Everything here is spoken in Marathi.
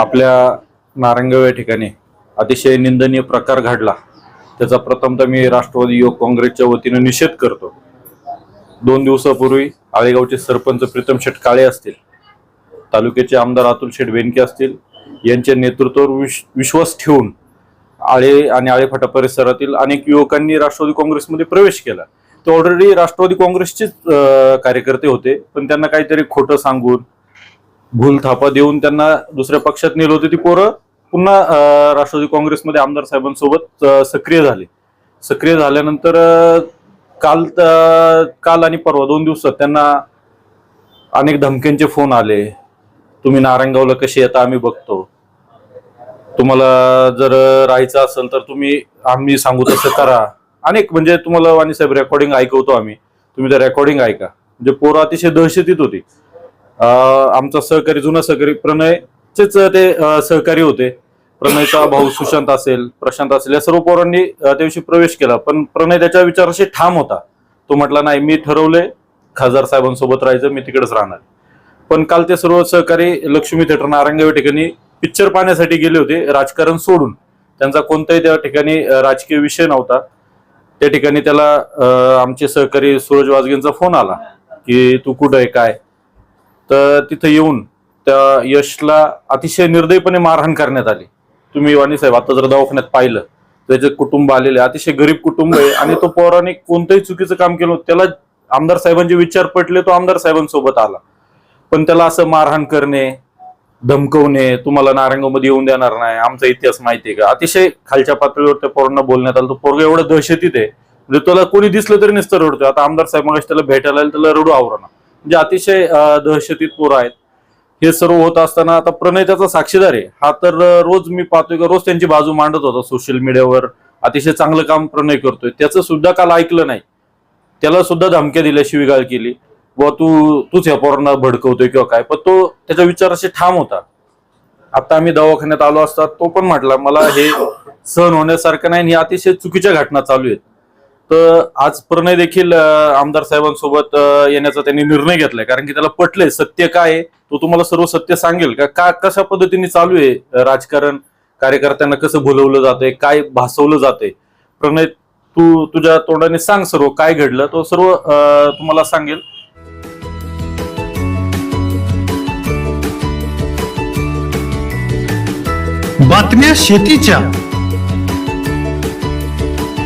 आपल्या नारंगाव या ठिकाणी अतिशय निंदनीय प्रकार घडला. त्याचा प्रथमतः मी राष्ट्रवादी युवक काँग्रेसच्या वतीनं निषेध करतो. दोन दिवसापूर्वी आळेगावचे सरपंच प्रीतम शेठ काळे असतील तालुक्याचे आमदार अतुल शेठ बेनके असतील यांच्या नेतृत्वावर विश विश्वास ठेवून आळे आणि आळेफाटा परिसरातील अनेक युवकांनी राष्ट्रवादी काँग्रेसमध्ये प्रवेश केला. ते ऑलरेडी राष्ट्रवादी काँग्रेसचेच कार्यकर्ते होते पण त्यांना काहीतरी खोटं सांगून भूल थापा देऊन त्यांना दुसऱ्या पक्षात नेलं होते. ती पोरं पुन्हा राष्ट्रवादी काँग्रेसमध्ये आमदार साहेबांसोबत सक्रिय झाले. सक्रिय झाल्यानंतर काल काल आणि परवा दोन दिवसात त्यांना अनेक धमक्यांचे फोन आले. तुम्ही नारायणगावला कसे येता आम्ही बघतो. तुम्हाला जर राहायचं असेल तर तुम्ही आम्ही सांगू तसं करा. अनेक म्हणजे तुम्हाला वाणी साहेब रेकॉर्डिंग ऐकवतो आम्ही. तुम्ही ते रेकॉर्डिंग ऐका. म्हणजे पोरं अतिशय दहशतीत होती. आमचा सहकारी जुना सहकारी प्रणयचेच ते सहकारी होते. प्रणयचा भाऊ सुशांत असेल प्रशांत असेल या सर्व पोरांनी त्या दिवशी प्रवेश केला. पण प्रणय त्याच्या विचाराशी ठाम होता. तो म्हटला नाही मी ठरवलंय खासदार साहेबांसोबत राहायचं मी तिकडेच राहणार. पण काल ते सर्व सहकारी लक्ष्मी थिएटर नारंगाव ठिकाणी पिक्चर पाहण्यासाठी गेले होते राजकारण सोडून. त्यांचा कोणताही त्या ठिकाणी राजकीय विषय नव्हता. त्या ठिकाणी त्याला आमचे सहकारी सूरज वाजगेंचा फोन आला की तू कुठं आहे? काय? तर तिथं येऊन त्या यशला अतिशय निर्दयपणे मारहाण करण्यात आली. तुम्ही वाणी साहेब आता जर दवाखान्यात पाहिलं त्याचे कुटुंब आलेले अतिशय गरीब कुटुंब आहे आणि तो पोराने कोणतंही चुकीचं काम केलं त्याला आमदार साहेबांचे विचार पटले तो आमदार साहेबांसोबत आला. पण त्याला असं मारहाण करणे धमकवणे तुम्हाला नारंगामध्ये येऊन देणार नाही आमचा इतिहास माहिती आहे का? अतिशय खालच्या पातळीवर त्या पोरांना बोलण्यात आलं. तो पोरगा एवढं दहशतीत आहे. म्हणजे त्याला कोणी दिसलं तरी नुसतं रडतोय आता आमदार साहेब मग त्याला भेटायला त्याला रडू आवरणं म्हणजे अतिशय दहशतीत पोरं आहेत. हे सर्व होत असताना आता प्रणय त्याचा साक्षीदार आहे. हा तर रोज मी पाहतोय का रोज त्यांची बाजू मांडत होता सोशल मीडियावर अतिशय चांगलं काम प्रणय करतोय. त्याचं सुद्धा काल ऐकलं नाही. त्याला सुद्धा धमक्या दिल्या शिवीगाळ केली. व तू तूच या पोरांना भडकवतोय किंवा काय? पण तो त्याच्या विचाराशी ठाम होता. आता आम्ही दवाखान्यात आलो असता तो पण म्हटला मला हे सहन होण्यासारखं नाही आणि अतिशय चुकीच्या घटना चालू आहेत. तर आज प्रणय देखील आमदार साहेबांसोबत येण्याचा त्यांनी निर्णय घेतलाय. कारण की त्याला पटलंय सत्य काय आहे तो तुम्हाला सर्व सत्य सांगेल. का का कशा पद्धतीने चालू आहे राजकारण? कार्यकर्त्यांना कसं भुलवलं जातंय काय भासवलं जातंय? प्रणय तू तुझ्या तोंडाने सांग सर्व काय घडलं? तो सर्व तुम्हाला सांगेल. बातम्या शेतीच्या.